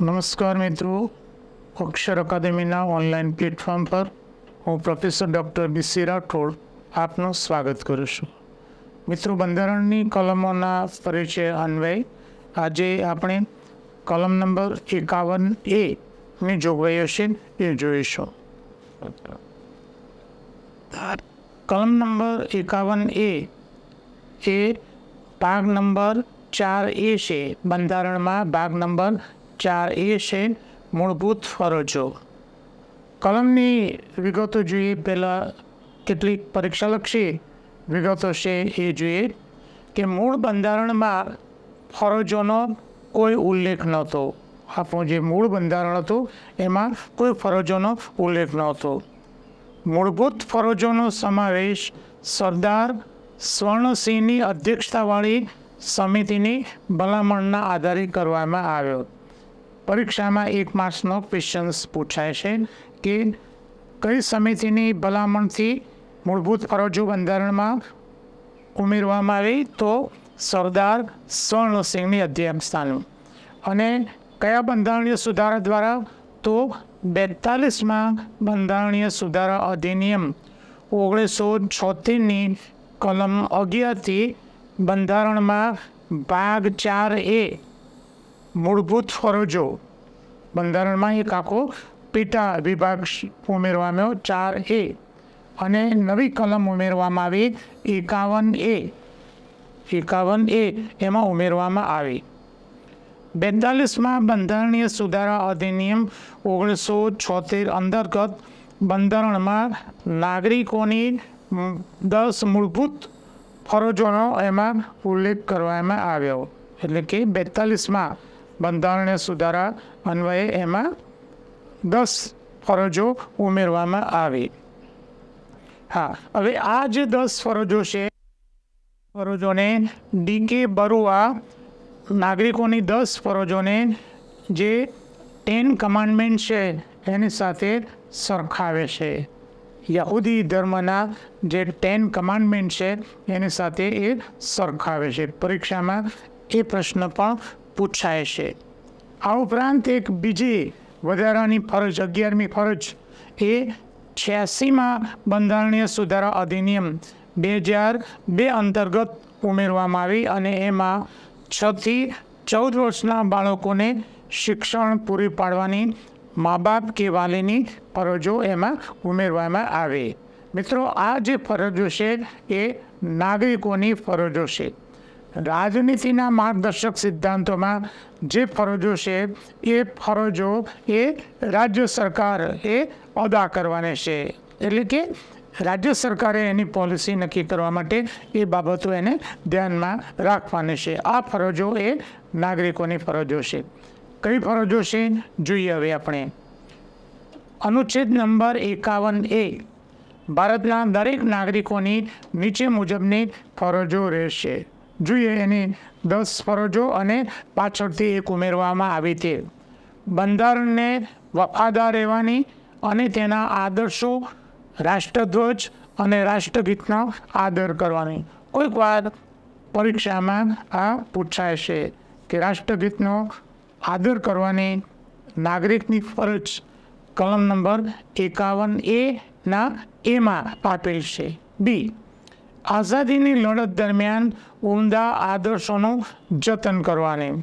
નમસ્કાર મિત્રો. અક્ષર અકાદમીના online platform પર હું પ્રોફેસર ડૉક્ટર બીસી રાઠોડ આપનું સ્વાગત કરું છું. મિત્રો, બંધારણની કલમોના પરિચય અન્વયે આજે આપણે કલમ નંબર એકાવન એ ની જોગવાઈઓ છે એ જોઈશું. કલમ નંબર એકાવન એ એ ભાગ નંબર ચાર એ છે બંધારણમાં ભાગ નંબર ચાર એ છે મૂળભૂત ફરજો કલમની વિગતો જોઈએ પહેલાં કેટલીક પરીક્ષાલક્ષી વિગતો છે એ જોઈએ કે મૂળ બંધારણમાં ફરજોનો કોઈ ઉલ્લેખ નહોતો. આપણું જે મૂળ બંધારણ હતું, એમાં કોઈ ફરજોનો ઉલ્લેખ નહોતો. મૂળભૂત ફરજોનો સમાવેશ સરદાર સ્વર્ણસિંહની અધ્યક્ષતાવાળી સમિતિની ભલામણના આધારે કરવામાં આવ્યો. પરીક્ષામાં એક માર્ક્સનો ક્વેશ્ચન્સ પૂછાય છે કે કઈ સમિતિની ભલામણથી મૂળભૂત ફરજો બંધારણમાં ઉમેરવામાં આવી તો સરદાર સ્વર્ણસિંહની અધ્યક્ષતાનું અને કયા બંધારણીય સુધારા દ્વારા તો બેતાલીસમાં બંધારણીય સુધારા અધિનિયમ ઓગણીસો છોતેરની કલમ અગિયારથી બંધારણમાં ભાગ ચાર એ મૂળભૂત ફરજો. બંધારણમાં એક આખો પેટા વિભાગ ઉમેરવામાં આવ્યો, ચાર એ. અને નવી કલમ ઉમેરવામાં આવી, એકાવન એ. એકાવન એ એમાં ઉમેરવામાં આવી. બેતાલીસમાં બંધારણીય સુધારા અધિનિયમ ઓગણીસો છોતેર અંતર્ગત બંધારણમાં નાગરિકોની દસ મૂળભૂત ફરજોનો એમાં ઉલ્લેખ કરવામાં આવ્યો. એટલે કે બેતાલીસમાં બંધારણીય સુધારા અન્વયે એમાં દસ ફરજો ઉમેરવામાં આવી. હા, હવે આ જે દસ ફરજો છે, ફરજોને ડી કે બરુઆ નાગરિકોની દસ ફરજોને જે ટેન કમાન્ડમેન્ટ છે, એની સાથે સરખાવે છે. યહૂદી ધર્મના જે ટેન કમાન્ડમેન્ટ છે, એની સાથે એ સરખાવે છે. પરીક્ષામાં એ પ્રશ્ન પણ પૂછાય છે. આ ઉપરાંત એક બીજી વધારાની ફરજ, અગિયારમી ફરજ એ છ્યાસીમાં બંધારણીય સુધારા અધિનિયમ બે હજાર બે અંતર્ગત ઉમેરવામાં આવી અને એમાં છથી ચૌદ વર્ષના બાળકોને શિક્ષણ પૂરી પાડવાની મા બાપ કે વાલીની ફરજો એમાં ઉમેરવામાં આવે. મિત્રો, આ જે ફરજો છે એ નાગરિકોની ફરજો છે. રાજનીતિના માર્ગદર્શક સિદ્ધાંતોમાં જે ફરજો છે, એ ફરજો એ રાજ્ય સરકાર એ અદા કરવાની છે. એટલે કે રાજ્ય સરકારે એની પોલિસી નક્કી કરવા માટે એ બાબતો એને ધ્યાનમાં રાખવાની છે. આ ફરજો એ નાગરિકોની ફરજો છે. કઈ ફરજો છે? જોઈએ હવે આપણે. અનુચ્છેદ નંબર એકાવન એ ભારતના દરેક નાગરિકોની નીચે મુજબની ફરજો રહેશે. જોઈએ એની દસ ફરજો અને પાછળથી એક ઉમેરવામાં આવી તે બંધારણને વફાદાર રહેવાની અને તેના આદર્શો રાષ્ટ્રધ્વજ અને રાષ્ટ્રગીતનો આદર કરવાની. કોઈક વાર પરીક્ષામાં આ પૂછાય છે કે રાષ્ટ્રગીતનો આદર કરવાની નાગરિકની ફરજ કલમ નંબર એકાવન એના એમાં આપેલ છે. બી. આઝાદીની લડત દરમિયાન ઉમદા આદર્શોનું જતન કરવાની.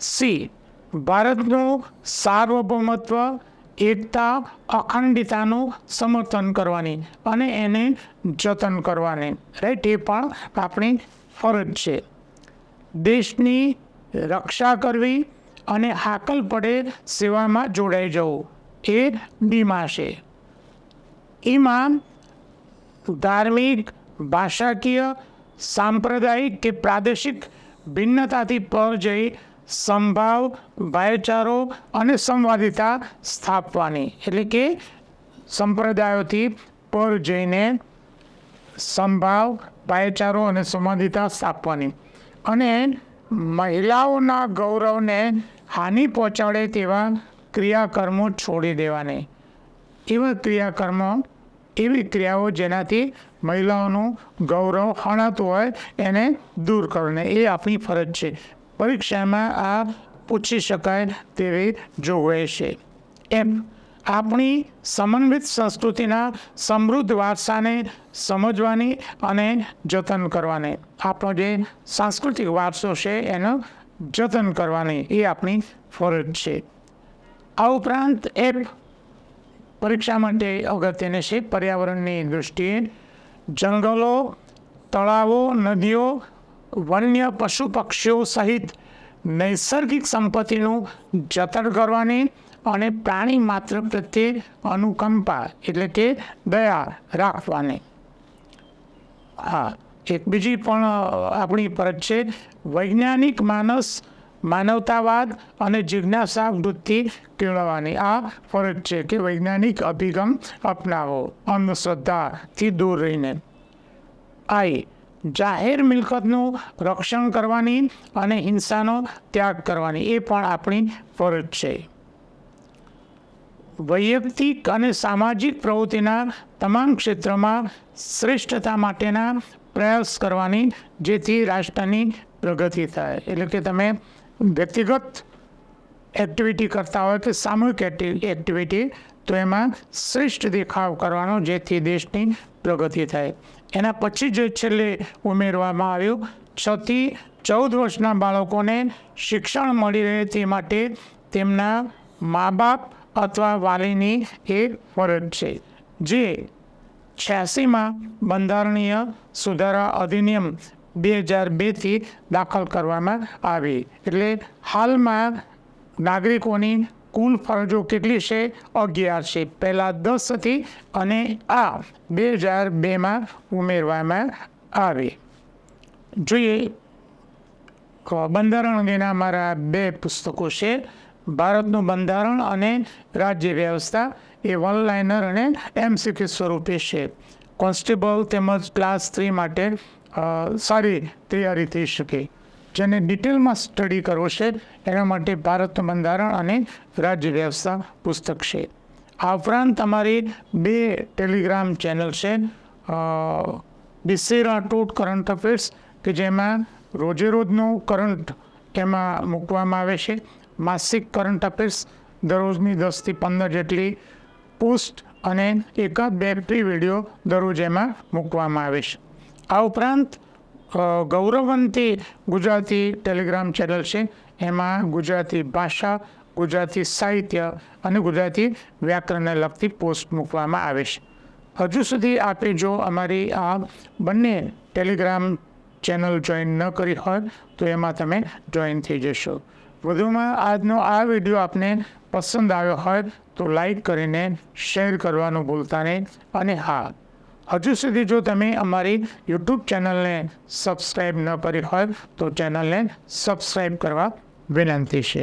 સી. ભારતનું સાર્વભૌમત્વ, એકતા અખંડિતાનું સમર્થન કરવાની અને એને જતન કરવાની. રાઈટ, એ પણ આપણી ફરજ છે. દેશની રક્ષા કરવી અને હાકલ પડે સેવામાં જોડાઈ જવું એ બીમા છે. એમાં ધાર્મિક ભાષાકીય સાંપ્રદાયિક કે પ્રાદેશિક ભિન્નતાથી પર જઈ સંભાવ ભાઈચારો અને સંવાદિતા સ્થાપવાની એટલે કે સંપ્રદાયોથી પર જઈને સંભાવ ભાઈચારો અને સંવાદિતા સ્થાપવાની અને મહિલાઓના ગૌરવને હાનિ પહોંચાડે તેવા ક્રિયાકર્મો છોડી દેવાની। એવા ક્રિયાકર્મો એવી ક્રિયાઓ જેનાથી મહિલાઓનું ગૌરવ હણાતું હોય, એને દૂર કરવાને એ આપણી ફરજ છે. પરીક્ષામાં આ પૂછી શકાય તેવી જોગવાઈ છે. એમ, આપણી સમન્વિત સંસ્કૃતિના સમૃદ્ધ વારસાને સમજવાની અને જતન કરવાની. આપણો જે સાંસ્કૃતિક વારસો છે, એનો જતન કરવાની એ આપણી ફરજ છે. આ ઉપરાંત એપ પરીક્ષા માટે અગત્યની છે પર્યાવરણની દૃષ્ટિએ જંગલો, તળાવો, નદીઓ, વન્ય પશુ પક્ષીઓ સહિત નૈસર્ગિક સંપત્તિનું જતન કરવાની અને પ્રાણી માત્ર પ્રત્યે અનુકંપા એટલે કે દયા રાખવાની. હા, એક બીજી પણ આપણી ફરજ છે વૈજ્ઞાનિક માનસ માનવતાવાદ અને જિજ્ઞાસા વૃત્તિ કેળવવાની. આ ફરજ છે કે વૈજ્ઞાનિક અભિગમ અપનાવો, અંધશ્રદ્ધાથી દૂર રહીને. આઈ. જાહેર મિલકતનું રક્ષણ કરવાની અને હિંસાનો ત્યાગ કરવાની, એ પણ આપણી ફરજ છે. વૈયક્તિક અને સામાજિક પ્રવૃત્તિના તમામ ક્ષેત્રમાં શ્રેષ્ઠતા માટેના પ્રયાસ કરવાની, જેથી રાષ્ટ્રની પ્રગતિ થાય. એટલે કે તમે વ્યક્તિગત એક્ટિવિટી કરતા હોય કે સામૂહિક એક્ટિ- એક્ટિવિટી તો એમાં શ્રેષ્ઠ દેખાવ કરવાનો જેથી દેશની પ્રગતિ થાય. એના પછી જે છેલ્લે ઉમેરવામાં આવ્યું, છથી ચૌદ વર્ષના બાળકોને શિક્ષણ મળી રહે તે માટે તેમના મા બાપ અથવા વાલીની એ ફરજ છે, જે છ્યાસીમાં બંધારણીય સુધારા અધિનિયમ બે હજાર બેથી દાખલ કરવામાં આવી. એટલે હાલમાં નાગરિકોની કુલ ફરજો કેટલી છે? અગિયાર છે. પહેલાં દસ હતી અને આ બે હજાર બેમાં ઉમેરવામાં આવી. જોઈએ બંધારણ અંગેના મારા બે પુસ્તકો છે. ભારતનું બંધારણ અને રાજ્ય વ્યવસ્થા એ વનલાઇનર અને એમસીક્યુ સ્વરૂપે છે. કોન્સ્ટેબલ તેમજ ક્લાસ થ્રી માટે સારી તૈયારી થઈ શકે. જેને ડિટેલમાં સ્ટડી કરવો છે, એના માટે ભારતનું બંધારણ અને રાજ્ય વ્યવસ્થા પુસ્તક છે. આ ઉપરાંત અમારી બે ટેલિગ્રામ ચેનલ છે બિસેરા ટોટ કરંટ અફેર્સ, કે જેમાં રોજે રોજનું કરંટ એમાં મૂકવામાં આવે છે. માસિક કરંટ અફેર્સ દરરોજની દસથી પંદર જેટલી પોસ્ટ અને એકાદ બે વીડિયો દરરોજ એમાં મૂકવામાં આવે છે. આ ઉપરાંત ગૌરવંતી ગુજરાતી ટેલિગ્રામ ચેનલ છે. એમાં ગુજરાતી ભાષા, ગુજરાતી સાહિત્ય અને ગુજરાતી વ્યાકરણને લગતી પોસ્ટ મૂકવામાં આવે છે. હજુ સુધી આપે જો અમારી આ બંને ટેલિગ્રામ ચેનલ જોઈન ન કરી હોય, તો એમાં તમે જોઈન થઈ જશો. વધુમાં આજનો આ વીડિયો આપને પસંદ આવ્યો હોય, તો લાઈક કરીને શેર કરવાનું ભૂલતા નહીં. અને હા હજુ સુધી જો તમે અમારી યુટ્યુબ ચેનલને સબસ્ક્રાઈબ ન કરી હોય તો ચેનલને સબસ્ક્રાઈબ કરવા વિનંતી છે.